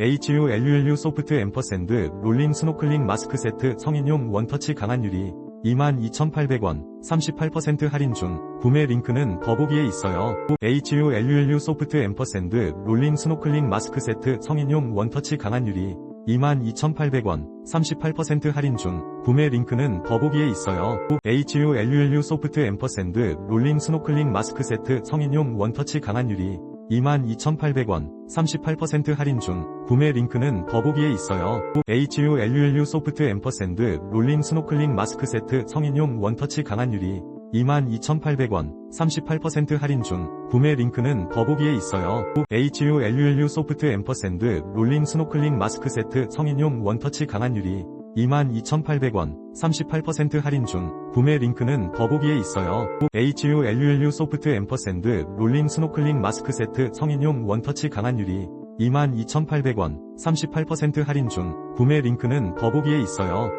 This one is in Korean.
HULULU 소프트 앰퍼샌드 롤링 스노클링 마스크 세트 성인용 원터치 강한 유리 22,800원 38% 할인 중 구매 링크는 더보기에 있어요. HULULU 소프트 앰퍼샌드 롤링 스노클링 마스크 세트 성인용 원터치 강한 유리 22,800원 38% 할인 중 구매 링크는 더보기에 있어요. HULULU 소프트 앰퍼샌드 롤링 스노클링 마스크 세트 성인용 원터치 강한 유리 22,800원 38% 할인 중 구매 링크는 더보기에 있어요. HULULU 소프트 앰퍼샌드 롤링 스노클링 마스크 세트 성인용 원터치 강한 유리 22,800원 38% 할인 중 구매 링크는 더보기에 있어요. HULULU 소프트 앰퍼샌드 롤링 스노클링 마스크 세트 성인용 원터치 강한 유리 22,800원 38% 할인 중 구매 링크는 더보기에 있어요. HULULU 소프트 앰퍼샌드 롤링 스노클링 마스크 세트 성인용 원터치 강한 유리 22,800원 38% 할인 중 구매 링크는 더보기에 있어요.